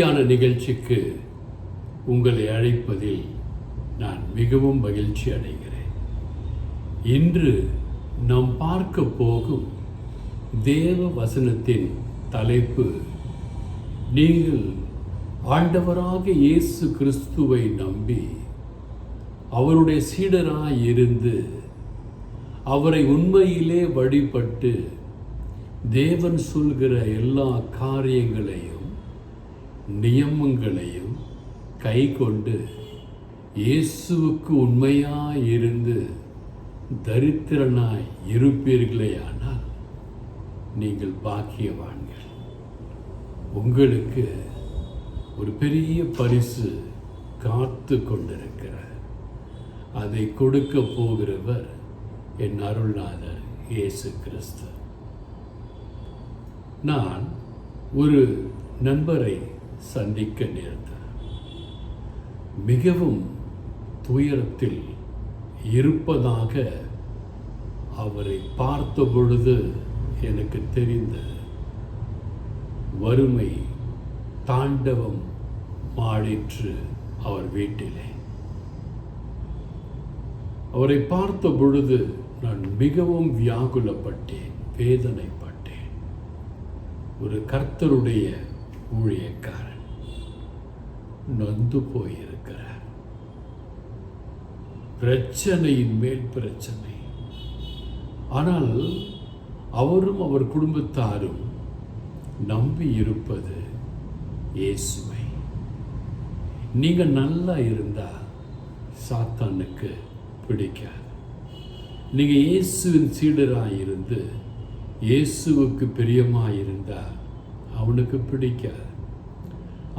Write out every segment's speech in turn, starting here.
அமைதியான நிகழ்ச்சிக்கு உங்களை அழைப்பதில் நான் மிகவும் மகிழ்ச்சி அடைகிறேன். இன்று நாம் பார்க்க போகும் தேவ வசனத்தின் தலைப்பு நீங்கள் ஆண்டவராக இயேசு கிறிஸ்துவை நம்பி அவருடைய சீடராக இருந்து அவரை உண்மையிலே வழிபட்டு தேவன் சொல்கிற எல்லா காரியங்களையும் நியமங்களையும் கை கொண்டு இயேசுவுக்கு உண்மையாய் இருந்து தரித்திரனாய் இருப்பீர்களே ஆனால் நீங்கள் பாக்கியவான்கள். உங்களுக்கு ஒரு பெரிய பரிசு காத்து கொண்டிருக்கிறார். அதை கொடுக்க போகிறவர் என் அருள்நாதர் இயேசு கிறிஸ்து. நான் ஒரு நண்பரை சந்திக்க நேர்ந்தது. மிகவும் துயரத்தில் இருப்பதாக அவரை பார்த்த பொழுது எனக்கு தெரிந்த வறுமை தாண்டவம் மாடிற்று அவர் வீட்டிலே. அவரை பார்த்த பொழுது நான் மிகவும் வியாகுலப்பட்டேன் வேதனைப்பட்டேன். ஒரு கர்த்தருடைய ஊழியக்காரன் நொந்து போயிருக்கிறார் பிரச்சனையின் மேல் பிரச்சனை. ஆனால் அவரும் அவர் குடும்பத்தாரும் நம்பி இருப்பது இயேசுவை. நீங்கள் நல்லா இருந்தா சாத்தானுக்கு பிடிக்காது. நீங்கள் இயேசுவின் சீடராக இருந்து இயேசுவுக்கு பிரியமாக இருந்தா அவனுக்கு பிடிக்காது.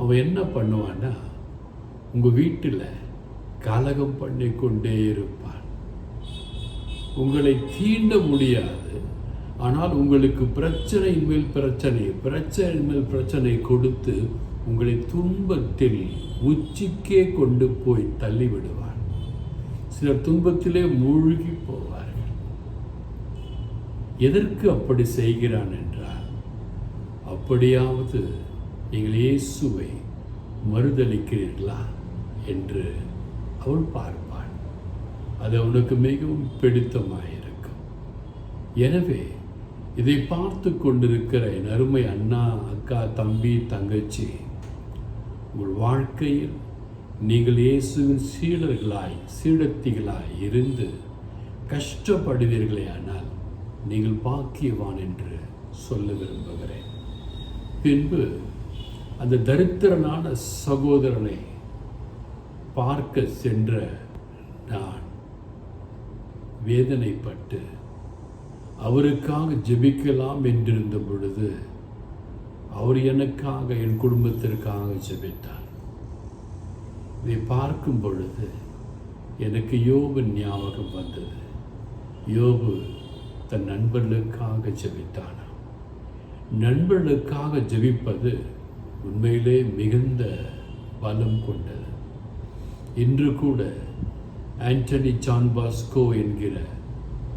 அவன் என்ன பண்ணுவான்னா உங்கள் வீட்டில் கலகம் பண்ணி கொண்டே இருப்பான். உங்களை தீண்ட முடியாது. ஆனால் உங்களுக்கு பிரச்சனை மேல் பிரச்சனை பிரச்சனை மேல் பிரச்சனை கொடுத்து உங்களை துன்பத்தில் உச்சிக்கே கொண்டு போய் தள்ளிவிடுவான். சிலர் துன்பத்திலே மூழ்கி போவார்கள். எதற்கு அப்படி செய்கிறான் என்றால் அப்படியாவது நீங்கள் இயேசுவை மறுதளிக்கிறீர்களா என்று அவள் பார்ப்பாள். அது அவனுக்கு மிகவும் பிடித்தமாயிருக்கும். எனவே இதை பார்த்து கொண்டிருக்கிற என் அருமை அண்ணா அக்கா தம்பி தங்கச்சி உங்கள் வாழ்க்கையில் நீங்கள் இயேசுவின் சீடர்களாய் சீடத்திகளாய் இருந்து கஷ்டப்படுவீர்களே ஆனால் நீங்கள் பாக்கியவான் என்று சொல்ல விரும்புகிறேன். பின்பு அந்த தரித்திரனான சகோதரனை பார்க்க சென்ற நான் வேதனைப்பட்டு அவருக்காக ஜெபிக்கலாம் என்றிருந்த பொழுது அவர் எனக்காக என் குடும்பத்திற்காக ஜெபித்தார். இதை பார்க்கும் பொழுது எனக்கு யோபு ஞாபகம் வந்தது. யோபு தன் நண்பர்களுக்காக ஜெபித்தான் நண்பர்களுக்காக ஜெபிப்பது உண்மையிலே மிகுந்த பலம் கொண்டது. இன்று கூட ஆண்டனி சான்பாஸ்கோ என்கிற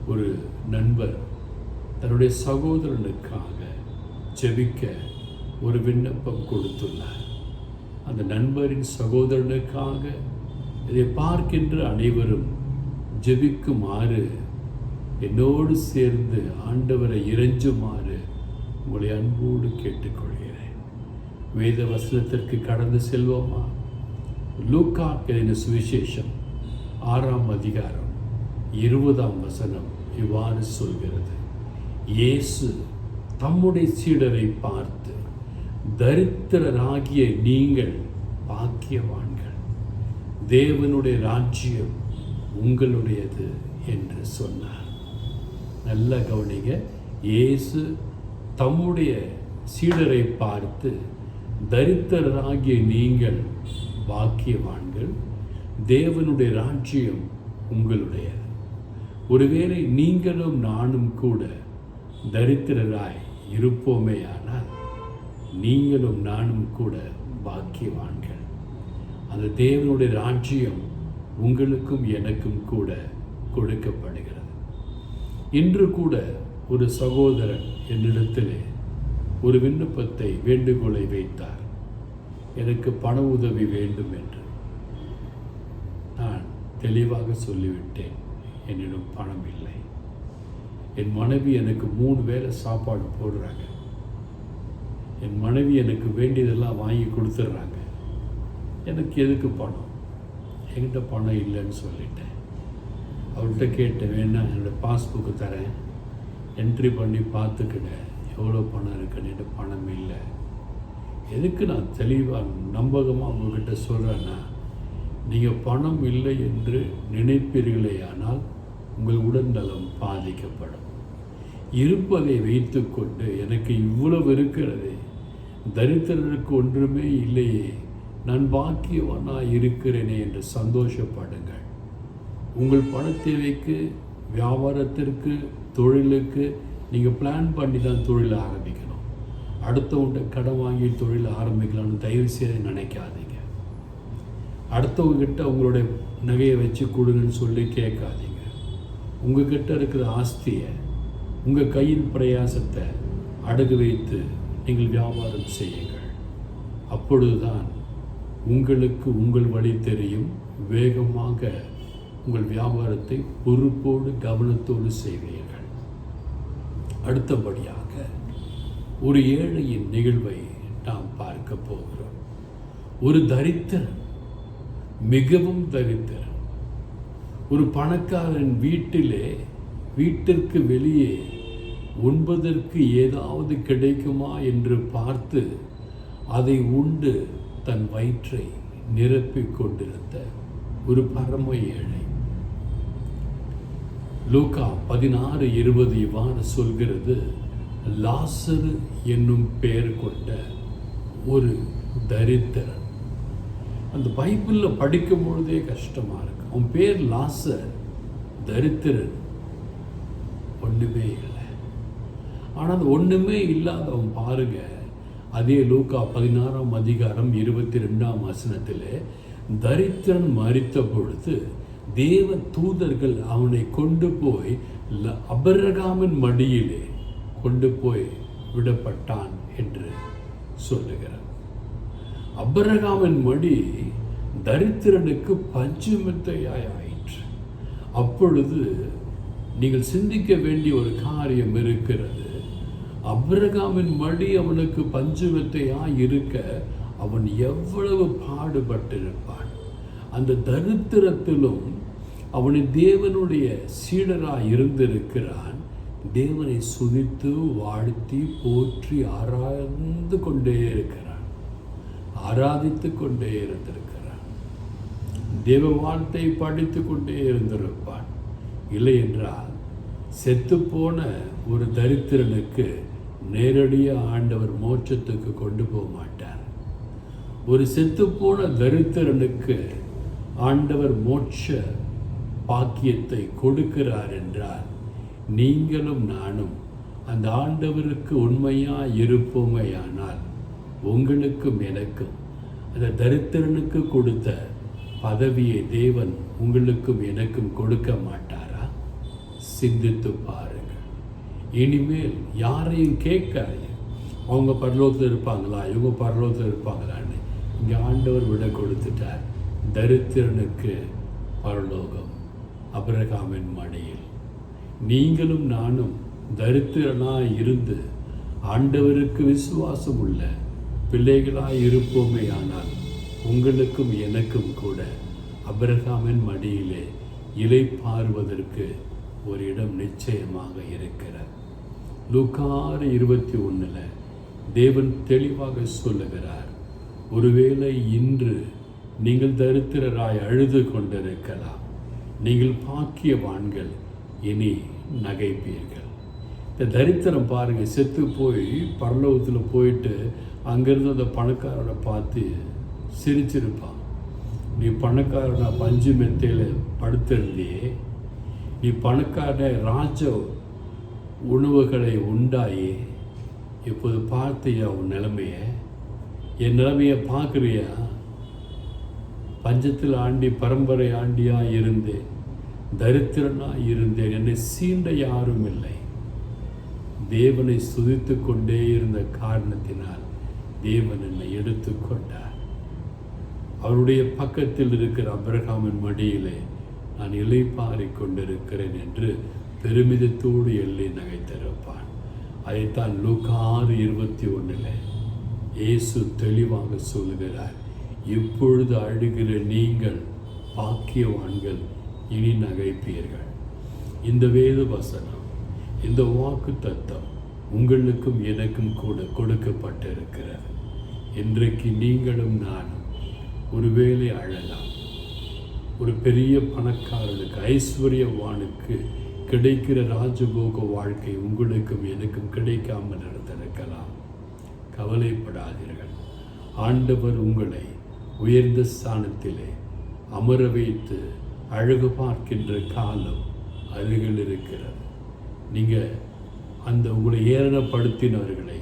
ஒரு நண்பர் தன்னுடைய சகோதரனுக்காக ஜெபிக்க ஒரு விண்ணப்பம் கொடுத்துள்ளார். அந்த நண்பரின் சகோதரனுக்காக இதை பார்க்கின்ற அனைவரும் ஜெபிக்குமாறு என்னோடு சேர்ந்து ஆண்டவரை இறைஞ்சுமாறு உங்களை அன்போடு கேட்டுக்கொள் வேத வசனத்திற்கு கடந்து செல்வோமா? லூக்கா எழுதின சுவிசேஷம் ஆறாம் அதிகாரம் இருபதாம் வசனம் இவ்வாறு சொல்கிறது. இயேசு தம்முடைய சீடரை பார்த்து தரித்திரராகிய நீங்கள் பாக்கியவான்கள். தேவனுடைய ராஜ்யம் உங்களுடையது என்று சொன்னார். நல்ல கவனிங்க. இயேசு தம்முடைய சீடரை பார்த்து தரித்திரராகிய நீங்கள் பாக்கியவான்கள் தேவனுடைய ராஜ்யம் உங்களுடைய ஒருவேளை நீங்களும் நானும் கூட தரித்திரராய் இருப்போமே ஆனால் நீங்களும் நானும் கூட பாக்கியவான்கள். அந்த தேவனுடைய ராஜ்யம் உங்களுக்கும் எனக்கும் கூட கொடுக்கப்படுகிறது. இன்று கூட ஒரு சகோதரன் என்னிடத்திலே ஒரு விண்ணப்பத்தை வேண்டுகோளை வைத்தார். எனக்கு பண உதவி வேண்டும் என்று. நான் தெளிவாக சொல்லிவிட்டேன் என்னிடம் பணம் இல்லை. என் மனைவி எனக்கு மூணு வேளை சாப்பாடு போடுறாங்க. என் மனைவி எனக்கு வேண்டியதெல்லாம் வாங்கி கொடுத்துட்றாங்க. எனக்கு எதுக்கு பணம்? என்கிட்ட பணம் இல்லைன்னு சொல்லிட்டேன். அவர்கிட்ட கேட்டேன் வேணா என்னோடய பாஸ்புக்கு தரேன். என்ட்ரி பண்ணி பார்த்துக்கிட்டேன் எவ்வளோ பணம் இருக்குன்னு என்கிட்ட பணம் இல்லை. எதுக்கு நான் தெளிவாக நம்பகமாக உங்ககிட்ட சொல்கிறேன்னா நீங்கள் பணம் இல்லை என்று நினைப்பீர்களே ஆனால் உங்கள் உடல்நலம் பாதிக்கப்படும். இருப்பதை வைத்துக்கொண்டு எனக்கு இவ்வளவு இருக்கிறது. தரித்திரனுக்கு ஒன்றுமே இல்லையே. நான் பாக்கியவனாக இருக்கிறேனே என்று சந்தோஷப்படுங்கள். உங்கள் பண தேவைக்கு வியாபாரத்திற்கு தொழிலுக்கு நீங்கள் பிளான் பண்ணி தான் தொழில் ஆரம்பிக்கணும். அடுத்தவங்கிட்ட கடன் வாங்கி தொழில் ஆரம்பிக்கலாம்னு தயவு செய்து நினைக்காதீங்க. அடுத்தவங்ககிட்ட உங்களுடைய நகையை வச்சு கொடுங்கன்னு சொல்லி கேட்காதீங்க. உங்ககிட்ட இருக்கிற ஆஸ்தியை உங்கள் கையின் பிரயாசத்தை அடகு வைத்து நீங்கள் வியாபாரம் செய்யுங்கள். அப்பொழுதுதான் உங்களுக்கு உங்கள் வழி தெரியும். வேகமாக உங்கள் வியாபாரத்தை பொறுப்போடு கவனத்தோடு செய்வீர்கள். அடுத்தபடியாக ஒரு ஏழையின் நிகழ்வை நாம் பார்க்க போகிறோம். ஒரு தரித்திரன் மிகவும் தரித்திரன். ஒரு பணக்காரன் வீட்டிலே வீட்டிற்கு வெளியே உண்பதற்கு ஏதாவது கிடைக்குமா என்று பார்த்து அதை உண்டு தன் வயிற்றை நிரப்பிக் கொண்டிருந்த ஒரு பரம ஏழை. லூகா பதினாறு இருபது இவ்வாறு சொல்கிறது லாசரு என்னும் பெயர் கொண்ட ஒரு தரித்திரன். அந்த பைபிளில் படிக்கும் பொழுதே கஷ்டமாக இருக்கு. அவன் பேர் லாசர் தரித்திரன். ஒன்றுமே இல்லை. ஆனால் அது ஒன்றுமே இல்லாதவன் பாருங்க. அதே லூக்கா பதினாறாம் அதிகாரம் இருபத்தி ரெண்டாம் வசனத்தில் தரித்திரன் மறித்த பொழுது தேவ தூதர்கள் அவனை கொண்டு போய் அபரகாமின் மடியிலே கொண்டு போய் விடப்பட்டான் என்று சொல்லுகிறார். அபரகாமின் மடி தரித்திரனுக்கு பஞ்சுமெத்தையாய் ஆயிற்று அப்பொழுது நீங்கள் சிந்திக்க வேண்டிய ஒரு காரியம் இருக்கிறது. அப்ரகாமின் மடி அவனுக்கு பஞ்சமத்தையாய் இருக்க அவன் எவ்வளவு பாடுபட்டிருப்பான்? அந்த தரித்திரத்திலும் அவனை தேவனுடைய சீடராக இருந்திருக்கிறான். தேவனை சுதித்து வாழ்த்தி போற்றி ஆராய்ந்து கொண்டே இருக்கிறான். ஆராதித்து கொண்டே இருந்திருக்கிறான். தேவ வார்த்தை படித்து கொண்டே இருந்திருப்பான். இல்லை என்றால் செத்துப்போன ஒரு தரித்திரனுக்கு நேரடியாக ஆண்டவர் மோட்சத்துக்கு கொண்டு போக மாட்டார் ஒரு செத்துப்போன தரித்திரனுக்கு ஆண்டவர் மோட்ச பாக்கியத்தை கொடுக்கிறார் என்றால் நீங்களும் நானும் அந்த ஆண்டவருக்கு உண்மையாக இருப்போமையானால் உங்களுக்கும் எனக்கும் அந்த தரித்திரனுக்கு கொடுத்த பதவியை தேவன் உங்களுக்கும் எனக்கும் கொடுக்க மாட்டாரா? சிந்தித்து பாருங்கள். இனிமேல் யாரையும் கேட்காதீங்க. அவங்க பரலோகத்தில் இருப்பாங்களா? இவங்க பரலோகத்தில் இருப்பாங்களான்னு இங்கே ஆண்டவர் விட கொடுத்துட்டார். தரித்திரனுக்கு பரலோகம் அபிரகாமின் மடியில். நீங்களும் நானும் தரித்திரனாக இருந்து ஆண்டவருக்கு விசுவாசம் உள்ள பிள்ளைகளாக இருப்போமே ஆனால் உங்களுக்கும் எனக்கும் கூட அபிரகாமின் மடியிலே இலை பாருவதற்கு ஒரு இடம் நிச்சயமாக இருக்கிறார். லுக்காறு இருபத்தி ஒன்றில் தேவன் தெளிவாக சொல்லுகிறார் ஒருவேளை இன்று நீங்கள் தரித்திரராய் அழுது கொண்டிருக்கலாம். நீங்கள் பாக்கியவான்கள் இனி நகைப்பீர்கள். இந்த தரித்திரம் பாருங்கள் செத்து போய் பரலோகத்தில் போயிட்டு அங்கேருந்து அந்த பணக்காரனை பார்த்து சிரிச்சிருப்பான். நீ பணக்காரனா பஞ்சு மெத்தையில் படுத்திருந்தியே. நீ பணக்கார ராஜ உணவுகளை உண்டாயி. இப்போது பார்த்தியா உன் நிலைமையை? என் நிலைமையை பார்க்குறியா? பஞ்சத்தில் ஆண்டி பரம்பரை ஆண்டியாக இருந்தேன். தரித்திரனாக இருந்தேன். என்னை சீண்ட யாரும் இல்லை தேவனை சுதித்து கொண்டே இருந்த காரணத்தினால் தேவன் என்னை எடுத்துக்கொண்டார் அவருடைய பக்கத்தில் இருக்கிற அப்ரஹாமின் மடியிலே நான் இலைப்பாரிக் கொண்டிருக்கிறேன் என்று பெருமிதத்தோடு எள்ளி நகைத்திருப்பான். அதைத்தான் லூக்காறு இருபத்தி ஒன்றில் இயேசு தெளிவாக சொல்லுகிறார் இப்பொழுது அழுகிற நீங்கள் பாக்கியவான்கள் இனி நகைப்பீர்கள். இந்த வேத வசனம் இந்த வாக்கு தத்தம் உங்களுக்கும் எனக்கும் கூட கொடுக்கப்பட்டிருக்கிறது. இன்றைக்கு நீங்களும் நானும் ஒருவேளை அழலாம். ஒரு பெரிய பணக்காரனுக்கு ஐஸ்வர்யவானுக்கு கிடைக்கிற ராஜபோக வாழ்க்கை உங்களுக்கும் எனக்கும் கிடைக்காமல் நடந்திருக்கலாம். கவலைப்படாதீர்கள். ஆண்டவர் உங்களை உயர்ந்த ஸ்தானத்திலே அமர வைத்து அழகு பார்க்கின்ற காலம் அருகில் இருக்கிறது நீங்கள் அந்த உங்களை ஏரணப்படுத்தினவர்களை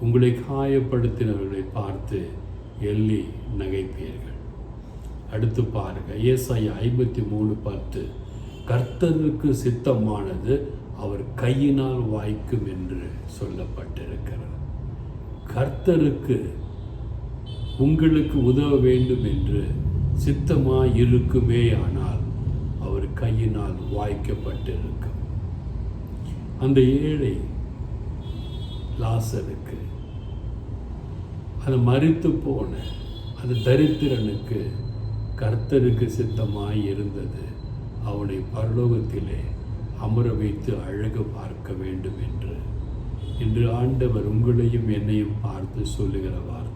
உங்களை காயப்படுத்தினவர்களை பார்த்து எள்ளி நகைப்பீர்கள். அடுத்து பாருங்க ஏசாயா ஐம்பத்தி மூணு பத்து. கர்த்தருக்கு சித்தமானது அவர் கையினால் வாய்க்கும் என்று சொல்லப்பட்டிருக்கிறது. கர்த்தருக்கு உங்களுக்கு உதவ வேண்டும் என்று சித்தமாய் இருக்குமே ஆனால் அவர் கையினால் வாய்க்கப்பட்டிருக்கும். அந்த ஏழை லாசருக்கு அது மறித்து போன அந்த தரித்திரனுக்கு கர்த்தருக்கு சித்தமாய் இருந்தது அவனை பரலோகத்திலே அமர வைத்து அழகு பார்க்க வேண்டும் என்று இன்று ஆண்டவர் உங்களையும் என்னையும் பார்த்து சொல்லுகிற வார்த்தை.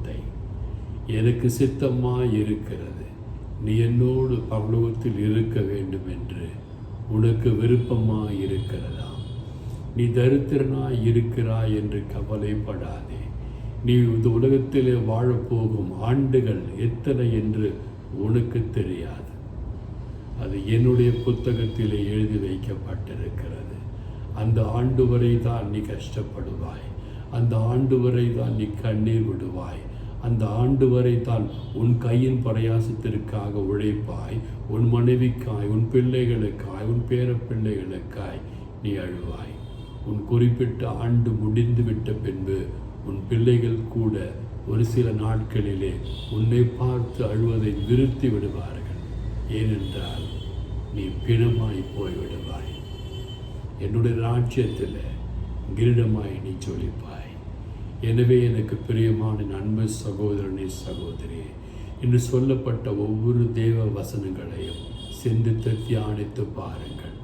எனக்கு சித்தமாக இருக்கிறது நீ என்னோடு பரலோகத்தில் இருக்க வேண்டும் என்று உனக்கு விருப்பமாக இருக்கிறதா நீ தரித்திரனாய் இருக்கிறாய் என்று கவலைப்படாதே. நீ இந்த உலகத்திலே வாழப்போகும் ஆண்டுகள் எத்தனை என்று உனக்கு தெரியாது. அது என்னுடைய புத்தகத்திலே எழுதி வைக்கப்பட்டிருக்கிறது. அந்த ஆண்டு வரை தான் நீ கஷ்டப்படுவாய். அந்த ஆண்டு வரை தான் நீ கண்ணீர் விடுவாய். அந்த ஆண்டு வரை தான் உன் கையின் பிரயாசத்திற்காக உழைப்பாய் உன் மனைவிக்காய் உன் பிள்ளைகளுக்காய் உன் பேர பிள்ளைகளுக்காய் நீ அழுவாய். உன் குறிப்பிட்ட ஆண்டு முடிந்துவிட்ட பின்பு உன் பிள்ளைகள் கூட ஒரு சில நாட்களிலே உன்னை பார்த்து அழுவதை நிறுத்தி விடுவார்கள். ஏனென்றால் நீ பிணமாய் போய்விடுவாய். என்னுடைய ராஜ்யத்தில் கிரீடமாய் நீ ஜொலிப்பாய். எனவே எனக்கு பிரியமான என் அன்பு சகோதரனே சகோதரி என்று சொல்லப்பட்ட ஒவ்வொரு தேவ வசனங்களையும் சிந்தித்து தியானித்து பாருங்கள்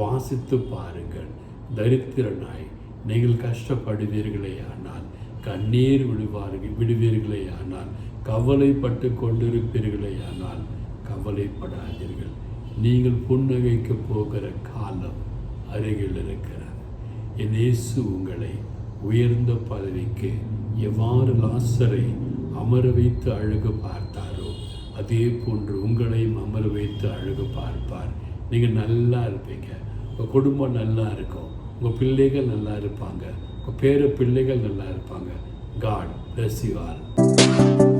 வாசித்து பாருங்கள். தரித்திரனாய் நீங்கள் கஷ்டப்படுவீர்களே ஆனால் கண்ணீர் விடுவார்கள் விடுவீர்களே ஆனால் கவலைப்பட்டு கொண்டிருப்பீர்களே ஆனால் கவலைப்படாதீர்கள். நீங்கள் புன்னகைக்கு போகிற காலம் அருகில் இருக்கிறார் என் இயேசு உங்களை உயர்ந்த பதவிக்கு எவ்வாறு லாசரை அமர வைத்து அழகு பார்த்தாரோ அதே போன்று உங்களையும் அமர வைத்து அழகு பார்ப்பார். நீங்கள் நல்லா இருப்பீங்க. உங்கள் குடும்பம் நல்லா இருக்கும். உங்கள் பிள்ளைகள் நல்லா இருப்பாங்க. உங்கள் பேர பிள்ளைகள் நல்லா இருப்பாங்க. God bless you